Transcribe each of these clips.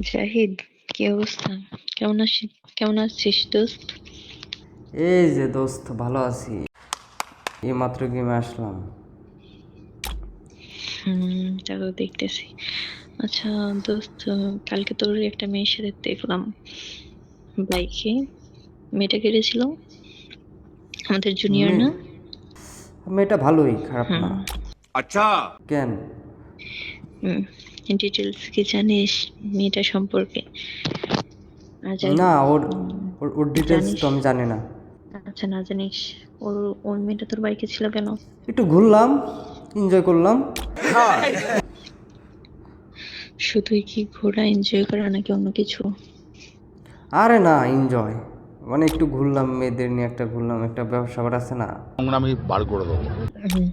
জাহিদ কি অবস্থা? কেমন আছিস কেমন আছিস দোস্ত? এই যে দোস্ত ভালো আছি। এই মাত্র গেমে আসলাম। হুম দেখতেছি। আচ্ছা দোস্ত কালকে তোর একটা মেয়ের সাথে দেখলাম। বাইকে। মেয়েটা কেটেছিল আমাদের জুনিয়র না? মেয়েটা ভালোই খারাপ না। আচ্ছা। কেন? ডিটেলস কি জানিস মেয়েটা সম্পর্কে? না ওর ওর- ওর ডিটেলস তো আমি জানি না। আচ্ছা না জানিস। ওর ওই মেয়েটা তোর বাইকে ছিল কেন? একটু ঘুরলাম এনজয় করলাম। শুধুই কি ঘোরা এনজয় করা নাকি অন্য কিছু? আরে না এনজয় মানে একটু ঘুরলাম মেয়েদের নিয়ে একটা ঘুরলাম একটা ব্যবসা আছে না। আমরা আমি বার করে দেবো।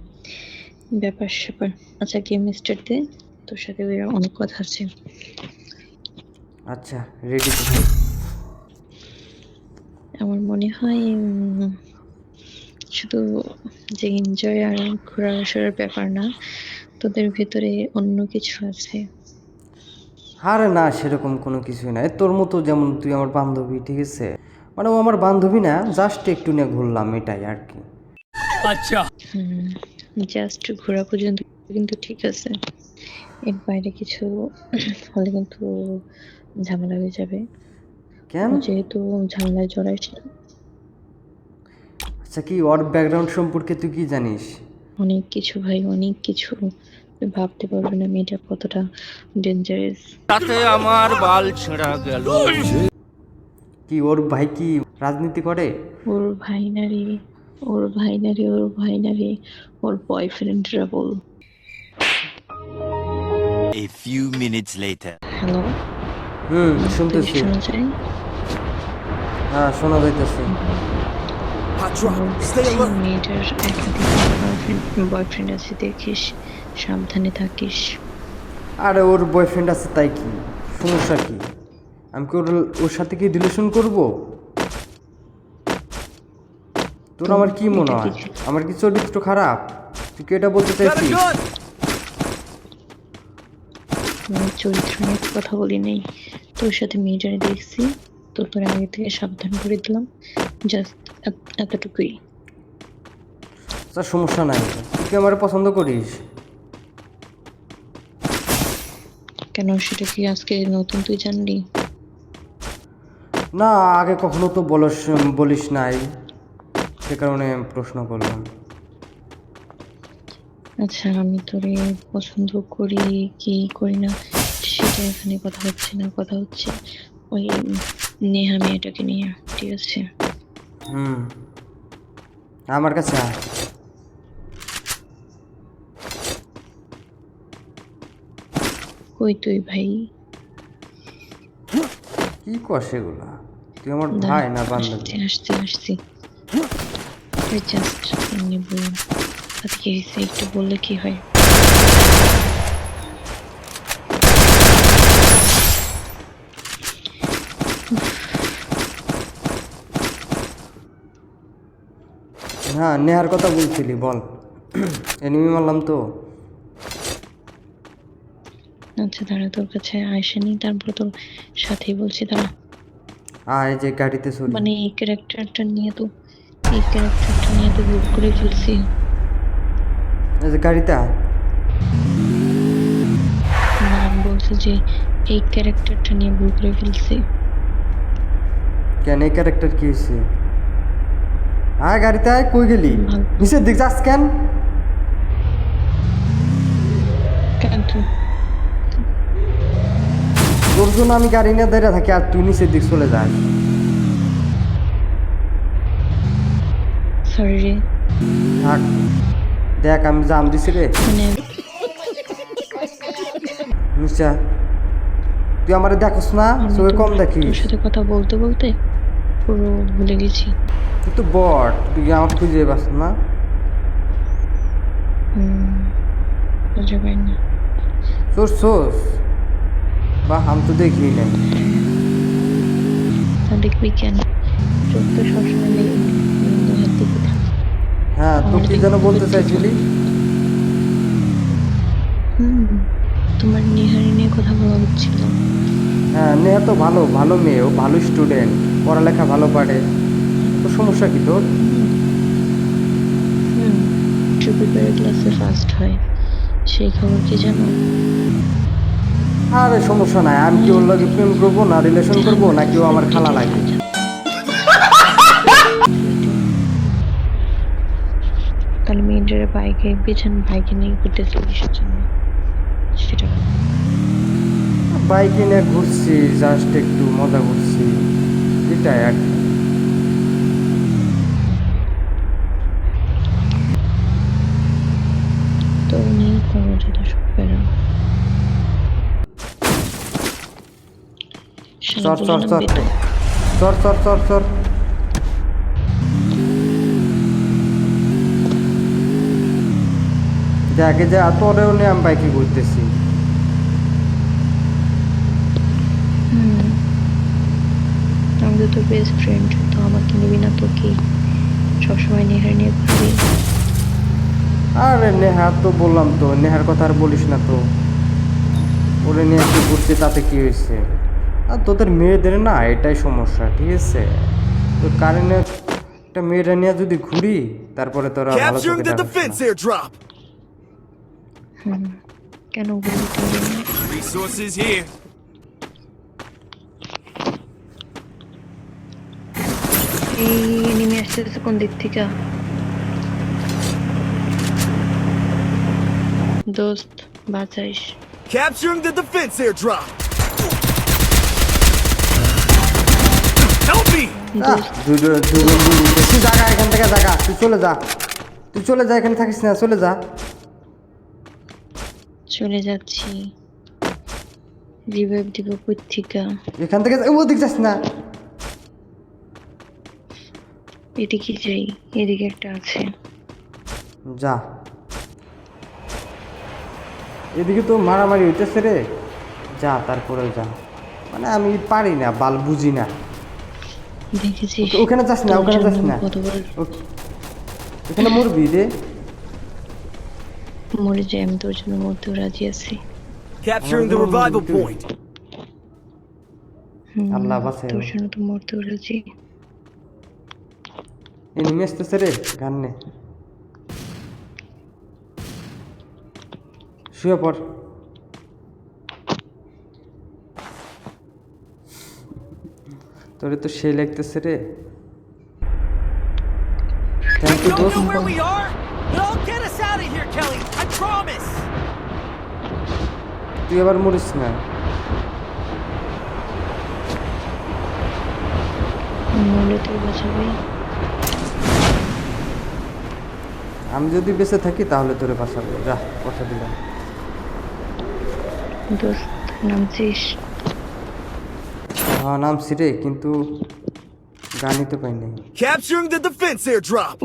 ব্যাপার স্যাপার আচ্ছা গেম স্টার্ট দে তোর সাথে অনেক কথা আছে। আচ্ছা রেডি আমার মনে হয় শুধু যে এনজয় আর ঘোরাফেরার ব্যাপার না তোদের ভেতরে অন্য কিছু আছে। আরে না সেরকম কোনো কিছুই না। তোর মতো যেমন তুই আমার বান্ধবী ঠিক আছে? মানে ও আমার বান্ধবী না জাস্ট একটু নিয়ে ঘুরলাম এটাই আর কি। আচ্ছা। জাস্ট ঘোরা পর্যন্ত কিন্তু ঠিক আছে। এর বাইরে কিছু হলে কিন্তু ঝামেলা হয়ে যাবে। কেন? যেহেতু ঝামেলায় জড়াইস না আচ্ছা কি ওর ব্যাকগ্রাউন্ড সম্পর্কে তুই কি জানিস? অনেক কিছু ভাই অনেক কিছু। ভাবতে পারবে না মেয়েটা কতটা ডেঞ্জারাস তাতে আমার বাল ছেঁড়া গেল। কি ওর ভাই কি রাজনীতি করে? ওর ভাই নারী ওর ভাই নারী ওর ভাই নারী ওর বয়ফ্রেন্ডরা বল। A few minutes later. Hello হুম শুনতেছি। হ্যাঁ শোনা যাইতেছে। ওর মেয়েটার একাধিক বয়ফ্রেন্ড আছে দেখিস। সাবধানে থাকিস। আরে ওর বয়ফ্রেন্ড আছে তাই কি? সমস্যা কি? আমি কি ওর ওর সাথে কি রিলেশন করব? তোর আমার কি মনে হয়? আমার কি চরিত্র খারাপ? তুই কি এটা বলতে চাইছিস? আমি চরিত্র নিয়ে কথা বলি নেই। তোর সাথে মেয়েটারে দেখছি তোর আগে থেকে সাবধান করে দিলাম। জাস্ট এতটুকুই। তার সমস্যা নাই। তুই কি আমার পছন্দ করিস? কেন? সেটা কি আজকে নতুন তুই জানলি? না আগে কখনো তো বলস বলিস নাই। সে কারণে প্রশ্ন করলাম। আচ্ছা আমি তোরে পছন্দ করি কি করি না সেটা এখানে কথা হচ্ছে না কথা হচ্ছে ওই নেহা মেয়েটাকে নিয়ে ঠিক আছে? হুম। আমার কাছে। কই তুই ভাই? কি কর সেগুলা তুই আমার ভাই না বান্ধবী? আসছি আসছি আসছি। জাস্ট এমনি বললাম। আজকে একটু বললে কি হয়? হ্যাঁ নেহার কথা বলছিলি বল। এনিমি মারলাম তো। আচ্ছা দাঁড়া তোর কাছে আসেনি তারপর তোর সাথেই বলছি দাঁড়া। আর এই যে গাড়িতে সরি মানে এই ক্যারেক্টারটা নিয়ে তো এই ক্যারেক্টারটা নিয়ে তো ভুল করে ফেলছি না আমি বলছি যে এই ক্যারেক্টারটা নিয়ে ভুল করে ফেলছি। কেন এই ক্যারেক্টার কি হয়েছে? আয় গাড়িতে আয় কই গেলি। নিচের দিক যাস কেন? তোর জন্য আমি গাড়ি নিয়ে দাঁড়িয়ে থাকি আর তুই নিচের দিক চলে যাস সরি থাক। দেখ আমি জাম দিছি রে। মানে নিচে আয়। তুই আমার দেখোস না? চোখে তোর- কম তোর দেখিস সাথে কথা বলতে বলতে পুরো ভুলে গেছি। তুই তো বট তুই আমার খুঁজে পাস না? না। তোর সোস বাহ আমি তো দেখি নাই। দেখবি কেন? চোখ তো সবসময় হ্যাঁ তুই কি যেন বলতে চাইছিলি। হুম তোমার নিহারি নিয়ে কথা বলা হচ্ছিল হ্যাঁ নেহা তো ভালো ভালো মেয়ে ও ভালো স্টুডেন্ট পড়ালেখা ভালো পারে। তো সমস্যা কি তোর? হুম ট্রিপিকারি ক্লাসে ফার্স্ট হয়। সেই খবর কি জানো? আরে সমস্যা নাই আমি কি ওর লগে প্রেম করব না রিলেশন করব নাকি ও আমার খালা লাগে মেয়েদের বাইকে পেছন ভাইকে নিয়ে ঘুরতেছে কিসের জন্য? সেটা। বাইকে নিয়ে ঘুরছি জাস্ট একটু মজা করছি। এটাই আর কি। তো উনি কোনো যেটা চর চর চর। চর চর চর চর। দেখে যে তোরেও নিয়ে আমি বাইকে ঘুরতেছি। তো বেস্ট ফ্রেন্ড তো আমাকে নিবি না তো কি? সবসময় নেহার নিয়ে ঘুরবি। আরে নেহা তো বললাম তো নেহার কথা আর বলিস না তো। ওরে নিয়ে একটু ঘুরতে তাতে কি হয়েছে? আর তোদের মেয়েদের না এটাই সমস্যা ঠিক আছে? তো কারণে একটা মেয়েরা নিয়ে যদি ঘুরি তারপরে তোরা ভালো Capturing চোখে the দেখাস defense না। airdrop. হুম কেন Resources here. এই নেমে আসতেছে কোন দিক থেকে? দোস্ত বাঁচাইস। Capturing the defense airdrop. Help me! জাগা এখান থেকে জাগা। তুই চলে যা। তুই চলে যা এখানে থাকিস না চলে যা। চলে যাচ্ছি। রিভাইভ দিব পত্রিকা। এখান থেকে যা- ওদিক যাস না। এদিকে যাই এদিকে একটা আছে। যা। এদিকে তো মারামারি হইতেছে রে। যা তারপরে যা। মানে আমি পারি না বাল বুঝি না। দেখেছিস? ও- ওখানে যাস না, ওখানে যাস না। ও- এখানে মরবি রে মরে যাই আমি তোর জন্য মরতেও রাজি আছি। Capturing the revival point. হুম, আল্লাহ তোর জন্য তো মরতেও রাজি। এনিমি আসতেছে রে গান নে। শুয়ে পড়। তোরে তো সেই লাগতেছে রে। থ্যাংক ইউ দোস্ত। where we are, but get us out of here, Kelly. I promise. তুই আবার মরিস না। মরলে তুই বাঁচাবি। আমি যদি বেঁচে থাকি তাহলে তোরে বাঁচাবো। যা কথা দিলাম। দোস্ত নামছিস? হ্যাঁ নামছি রে কিন্তু গানই তো পাই নাই। Capturing the defense airdrop.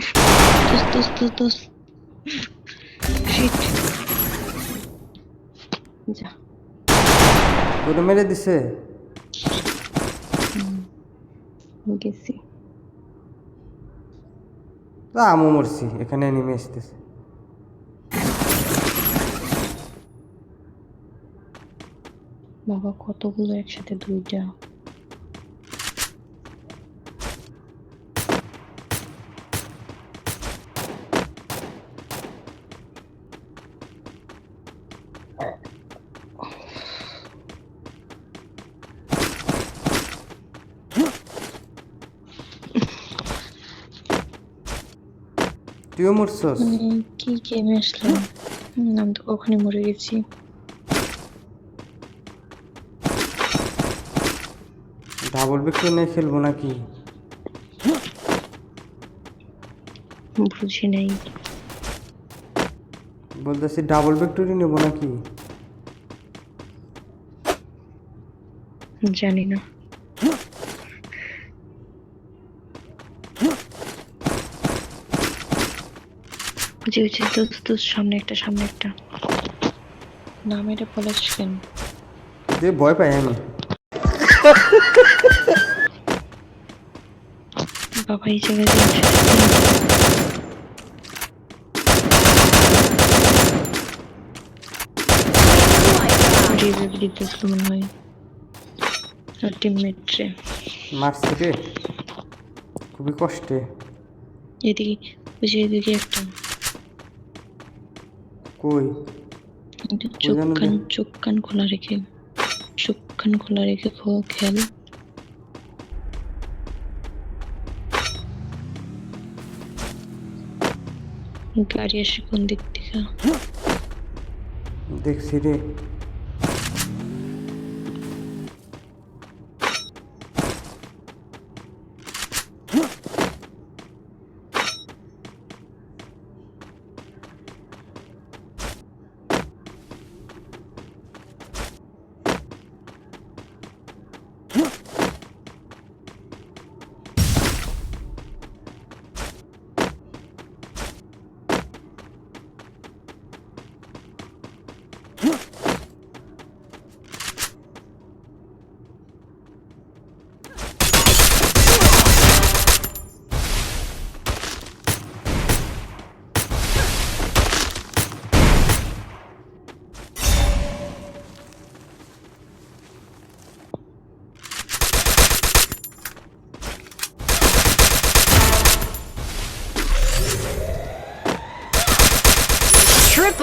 দোস্ত দোস্ত দোস্ত দোস্ত Shit. যা তোরে মেরে দিছে? গেছি। তা আমও মরছি এখানে নেমে এসতেছে বাবা কতগুলো একসাথে দুইটা? তুইও মরছস? মানে কি গেমে আসলাম? আমি তো কখনই মরে গেছি। ডাবল বেক্টর নিয়ে খেলব নাকি? বুঝি নাই। বলতেছি ডাবল বেক্টরই নেব নাকি? জানি না। জি জি দোস্ত দোস্ত সামনে একটা সামনে একটা। নাম এটা বলেছিস কেন? যে ভয় পাই আমি। বাবা এই জায়গায় যাচ্ছে দিতেছিল মনে হয়। আর টিমমেট রে। খুবই কষ্টে। এদিকে একটা। কই? চোখ কান চোখ কান খোলা রেখে চোখ কান খোলা রেখে খো- খেয়াল। গাড়ি আসে কোন দিক থেকে? দেখছি রে।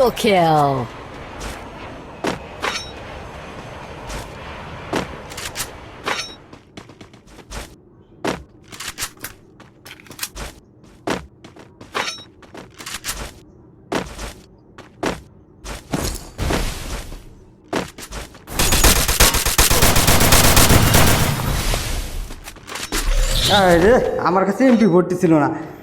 Triple kill. আরে আমার কাছে এমপি ভর্তি ছিল না শিট